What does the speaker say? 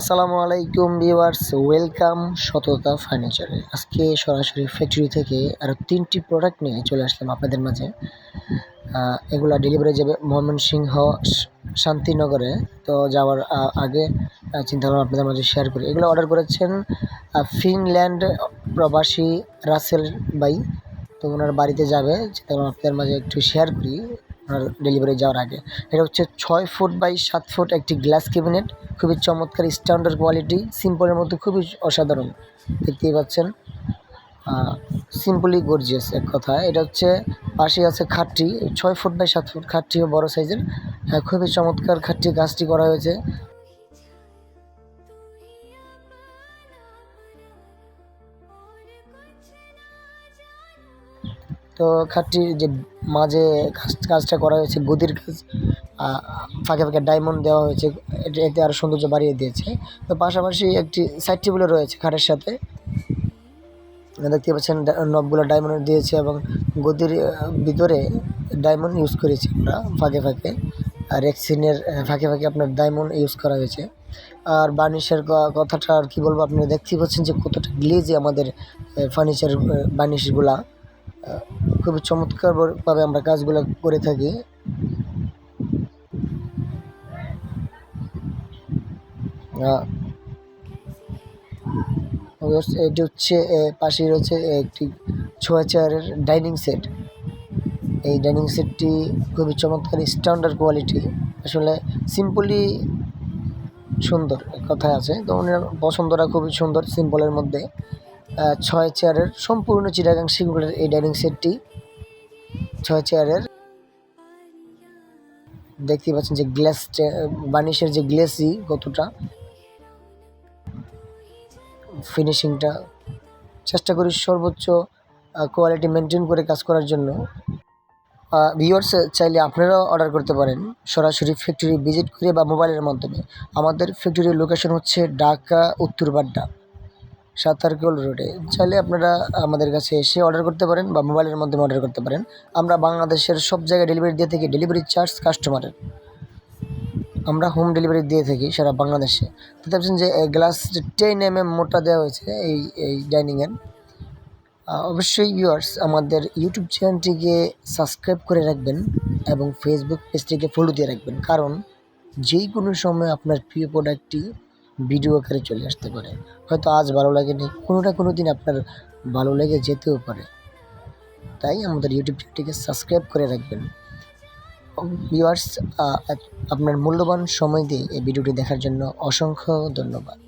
আসসালামু আলাইকুম viewers welcome সততা ফার্নিচারে। আজকে সরাসরি ফ্যাক্টরি থেকে আরও তিনটি প্রোডাক্ট নিয়ে চলে আসলাম আপনাদের মাঝে। এগুলো ডেলিভারি যাবে ময়মনসিংহ শান্তিনগরে। তো যাওয়ার আগে আহ, চিন্তা ভাবনা আপনাদের মাঝে শেয়ার করি। এগুলো অর্ডার করেছেন ফিনল্যান্ড প্রবাসী রাসেল বাই তো ওনার বাড়িতে যাবে চিন্তাভাবনা আপনাদের মাঝে একটু শেয়ার করি। ওনার ডেলিভারি যাওয়ার আগে। এটা হচ্ছে ছয় ফুট বাই সাত ফুট একটি গ্লাস ক্যাবিনেট খুবই চমৎকার স্ট্যান্ডার্ড কোয়ালিটি সিম্পলের মধ্যে খুবই অসাধারণ। দেখতেই পাচ্ছেন। সিম্পলি গর্জিয়াস এক কথা এটা হচ্ছে পাশে আছে খাটটি, ছয় ফুট বাই সাত ফুট খাটটিও বড় সাইজের হ্যাঁ খুবই চমৎকার খাটটি গাছটি করা হয়েছে। তো খাটটির যে মাঝে কাজ- কাজটা করা হয়েছে, গদির কাজ ফাঁকে ফাঁকে ডায়মন্ড দেওয়া হয়েছে এতে আরও সৌন্দর্য বাড়িয়ে দিয়েছে। তো পাশাপাশি একটি সাইড টেবিলও রয়েছে খাটের সাথে। দেখতে পাচ্ছেন নবগুলো ডায়মন্ড দিয়েছে এবং গদির ভিতরে ডায়মন্ড ইউজ করেছি আমরা ফাঁকে ফাঁকে। আর এক্সিনের ফাঁকে ফাঁকে আপনার ডায়মন্ড ইউজ করা হয়েছে। আর বার্নিশের কথাটা আর কি বলব, আপনি দেখতেই পাচ্ছেন যে কতটা গ্লেজে আমাদের ফার্নিচার বার্নিশগুলা খুবই চমৎকারভাবে আমরা কাজগুলো করে থাকি। এটি হচ্ছে এ, পাশেই রয়েছে একটি ছোয়া চেয়ারের ডাইনিং সেট। এই ডাইনিং সেটটি খুবই চমৎকার স্ট্যান্ডার্ড কোয়ালিটি আসলে সিম্পলি সুন্দর কথায় আছে। তো ওনার পছন্দটা খুবই সুন্দর সিম্পলের মধ্যে। ছয় চেয়ারের সম্পূর্ণ চিটাগাং সিঙ্গুলের এই ডাইনিং সেটটি। ছয় চেয়ারের দেখতে পাচ্ছেন যে গ্লাস বানিশের যে গ্লেসি কতটা। ফিনিশিংটা চেষ্টা করি সর্বোচ্চ কোয়ালিটি মেনটেন করে কাজ করার জন্য। ভিউয়ার্স চাইলে আপনারাও অর্ডার করতে পারেন সরাসরি ফ্যাক্টরি ভিজিট করে বা মোবাইলের মাধ্যমে। আমাদের ফ্যাক্টরির লোকেশন হচ্ছে ঢাকা উত্তরবাড্ডা সাতারকোল রোডে। চাইলে আপনারা আমাদের কাছে এসে অর্ডার করতে পারেন বা মোবাইলের মাধ্যমে অর্ডার করতে পারেন। আমরা বাংলাদেশের সব জায়গায় ডেলিভারি দিয়ে থাকি ডেলিভারি চার্জ কাস্টমারের আমরা হোম ডেলিভারি দিয়ে থাকি সারা বাংলাদেশে। দেখতে পাচ্ছেন যে গ্লাস টেন এম এম মোটা দেওয়া হয়েছে এই এই ডাইনিংয়ের অবশ্যই ভিউয়ার্স আমাদের ইউটিউব চ্যানেলটিকে সাবস্ক্রাইব করে রাখবেন এবং ফেসবুক পেজটিকে ফলো দিয়ে রাখবেন। কারণ যেই কোনো সময় আপনার প্রিয় প্রোডাক্টটি ভিডিও আকারে চলে আসতে পারে। হয়তো আজ ভালো লাগেনি কোনোটা কোনো দিন আপনার ভালো লেগে যেতেও পারে। তাই আমাদের ইউটিউব চ্যানেলটিকে সাবস্ক্রাইব করে রাখবেন। ভিউয়ার্স আপনার মূল্যবান সময় দিয়ে এই ভিডিওটি দেখার জন্য অসংখ্য ধন্যবাদ।